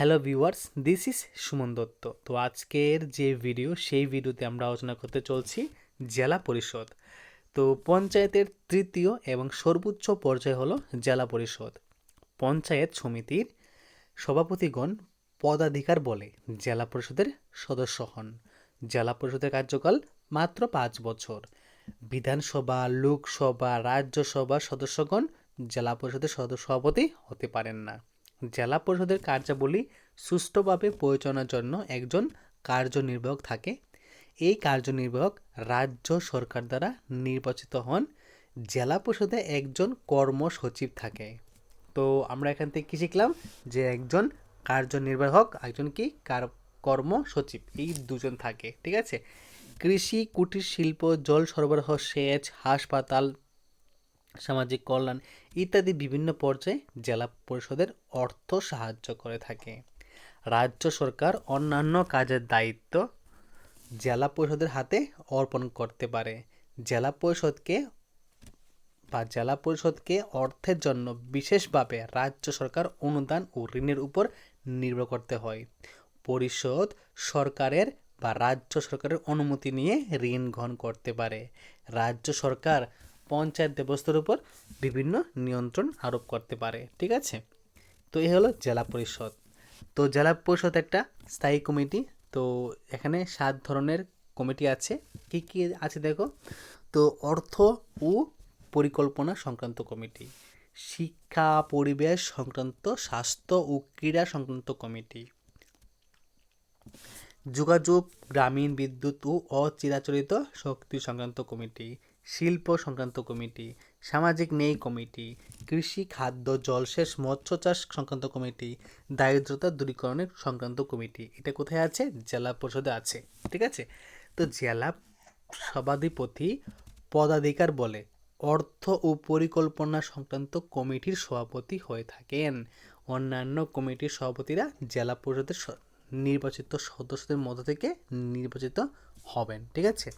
Hello viewers, this is Suman Dutta. তো আজকের যে ভিডিও, সেই ভিডিওতে আমরা আলোচনা করতে চলছি জেলা পরিষদ। তো পঞ্চায়েতের তৃতীয় এবং সর্বোচ্চ পর্যায় হলো জেলা পরিষদ। পঞ্চায়েত সমিতির সভাপতিগণ পদাধিকার বলে জেলা পরিষদের সদস্য হন। জেলা পরিষদের কার্যকাল মাত্র পাঁচ বছর। বিধানসভা, লোকসভা, রাজ্যসভা সদস্যগণ জেলা পরিষদের সদস্য সভাপতি হতে পারেন না। জেলা পরিষদের কার্যাবলী সুষ্ঠুভাবে পরিচালনার জন্য একজন কার্যনির্বাহক থাকে। এই কার্যনির্বাহক রাজ্য সরকার দ্বারা নির্বাচিত হন। জেলা পরিষদে একজন কর্মসচিব থাকে। তো আমরা এখান থেকে কী শিখলাম? যে একজন কার্যনির্বাহক, একজন কি কার, কর্ম সচিব, এই দুজন থাকে, ঠিক আছে? কৃষি, কুটির শিল্প, জল সরবরাহ, সেচ, হাসপাতাল সামাজিক কল্যাণ ইত্যাদি বিভিন্ন পর্যায়ে জেলা পরিষদের অর্থ সাহায্য করে থাকে। রাজ্য সরকার অন্যান্য কাজের দায়িত্ব জেলা পরিষদের হাতে অর্পণ করতে পারে। জেলা পরিষদকে বা জেলা পরিষদকে অর্থের জন্য বিশেষভাবে রাজ্য সরকার অনুদান ও ঋণের উপর নির্ভর করতে হয়। পরিষদ সরকারের বা রাজ্য সরকারের অনুমতি নিয়ে ঋণ গ্রহণ করতে পারে। রাজ্য সরকার পঞ্চায়েত ব্যবস্থার উপর বিভিন্ন নিয়ন্ত্রণ আরোপ করতে পারে, ঠিক আছে? তো এই হলো জেলা পরিষদ। তো জেলা পরিষদ একটা স্থায়ী কমিটি, তো এখানে সাত ধরনের কমিটি আছে। কি কি আছে দেখো? তো অর্থ ও পরিকল্পনা সংক্রান্ত কমিটি, শিক্ষা, পরিবেশ সংক্রান্ত, স্বাস্থ্য ও ক্রীড়া সংক্রান্ত কমিটি, যোগাযোগ, গ্রামীণ বিদ্যুৎ ও অচিরাচরিত শক্তি সংক্রান্ত কমিটি শিল্প সংক্রান্ত কমিটি, সামাজিক ন্যায় কমিটি, কৃষি, খাদ্য, জলসেচ, মৎস্য চাষ সংক্রান্ত কমিটি, দারিদ্রতা দূরীকরণের সংক্রান্ত কমিটি। এটা কোথায় আছে? জেলা পরিষদে আছে, ঠিক আছে? তো জেলা সভাধিপতি পদাধিকার বলে, অর্থ ও পরিকল্পনা সংক্রান্ত কমিটির সভাপতি হয়ে থাকেন। অন্যান্য কমিটির সভাপতিরা জেলা পরিষদের নির্বাচিত সদস্যদের মধ্য থেকে নির্বাচিত হবেন, ঠিক আছে?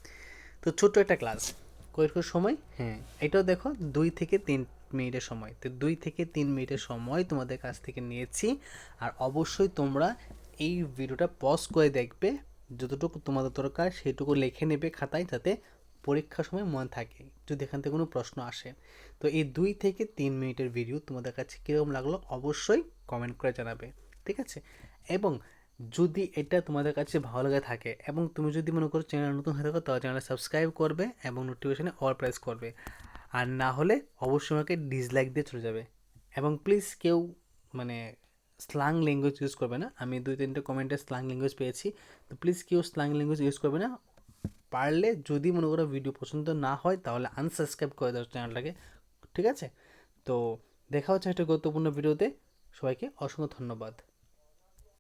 তো ছোট্ট একটা ক্লাস। কয়েকটা সময়? হ্যাঁ। এটাও দেখো দুই থেকে তিন মিনিটের সময়। তো দুই থেকে তিন মিনিটের সময় তোমাদের কাছ থেকে নিয়েছি। আর অবশ্যই তোমরা এই ভিডিওটা পজ করে দেখবে। যতটুকু তোমাদের দরকার সেটুকু লিখে নেবে খাতায় যাতে পরীক্ষার সময় মনে থাকে যদি এখান থেকে কোনো প্রশ্ন আসে। তো এই দুই থেকে তিন মিনিটের ভিডিও তোমাদের কাছে কীরকম লাগল অবশ্যই কমেন্ট করে জানাবে ঠিক আছে? এবং যদি এটা তোমাদের কাছে ভালো লাগে থাকে এবং তুমি যদি মনে করো চ্যানেল নতুন হয়ে থাকো, তাহলে চ্যানেলটা সাবস্ক্রাইব করবে এবং নোটিফিকেশানে অল প্রেস করবে। আর না হলে অবশ্যই আমাকে ডিসলাইক দিয়ে চলে যাবে। এবং প্লিজ কেউ মানে স্লাং ল্যাঙ্গুয়েজ ইউজ করবে না। আমি দুই তিনটে কমেন্টে স্লাং ল্যাঙ্গুয়েজ পেয়েছি। তো প্লিজ কেউ স্লাং ল্যাঙ্গুয়েজ ইউজ করবে না। পারলে যদি মনে করো ভিডিও পছন্দ না হয়, তাহলে আনসাবস্ক্রাইব করে দাও চ্যানেলটাকে ঠিক আছে? তো দেখা হচ্ছে একটা গুরুত্বপূর্ণ ভিডিওতে সবাইকে অসংখ্য ধন্যবাদ।